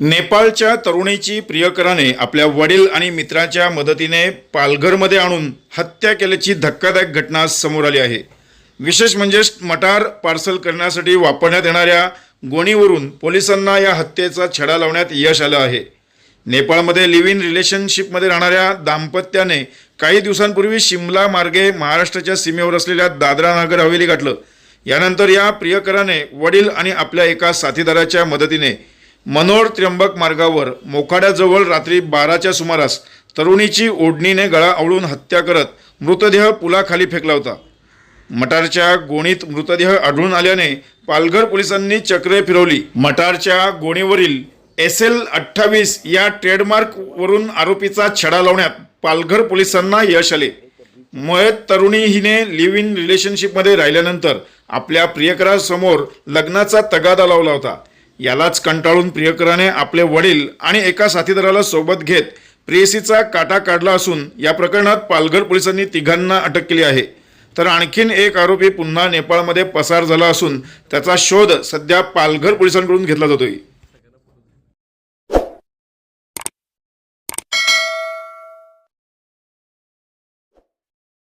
नेपाळच्या तरुणीची प्रियकराने आपल्या वडील आणि मित्राच्या मदतीने पालघरमध्ये आणून हत्या केल्याची धक्कादायक घटना समोर आली आहे. विशेष म्हणजे मटार पार्सल करण्यासाठी वापरण्यात येणाऱ्या गोणीवरून पोलिसांना या हत्येचा छडा लावण्यात यश आलं आहे. नेपाळमध्ये लिव्ह इन रिलेशनशिपमध्ये राहणाऱ्या दाम्पत्याने काही दिवसांपूर्वी शिमला मार्गे महाराष्ट्राच्या सीमेवर असलेल्या दादरा नगर हवेली गाठलं. यानंतर या प्रियकराने वडील आणि आपल्या एका साथीदाराच्या मदतीने मनोर त्र्यंबक मार्गावर मोखाड्याजवळ रात्री बाराच्या सुमारास तरुणीची ओढणीने गळा आवळून हत्या करत मृतदेह पुलाखाली फेकला होता. मटारच्या गोणीत मृतदेह आढळून आल्याने पालघर पोलिसांनी चक्रे फिरवली. मटारच्या गोणीवरील एस एल अठ्ठावीस या ट्रेडमार्कवरून आरोपीचा छडा लावण्यात पालघर पोलिसांना यश आले. मयत तरुणी हिने लिव्ह इन रिलेशनशिपमध्ये राहिल्यानंतर आपल्या प्रियकरासमोर लग्नाचा तगादा लावला होता. यालाच कंटाळून प्रियकराने आपले वडील आणि एका साथीदाराला सोबत घेत प्रेयसीचा काटा काढला असून या प्रकरणात पालघर पोलिसांनी तिघांना अटक केली आहे. तर आणखीन एक आरोपी पुन्हा नेपाळमध्ये पसार झाला असून त्याचा शोध सध्या पालघर पोलिसांकडून घेतला जातोय.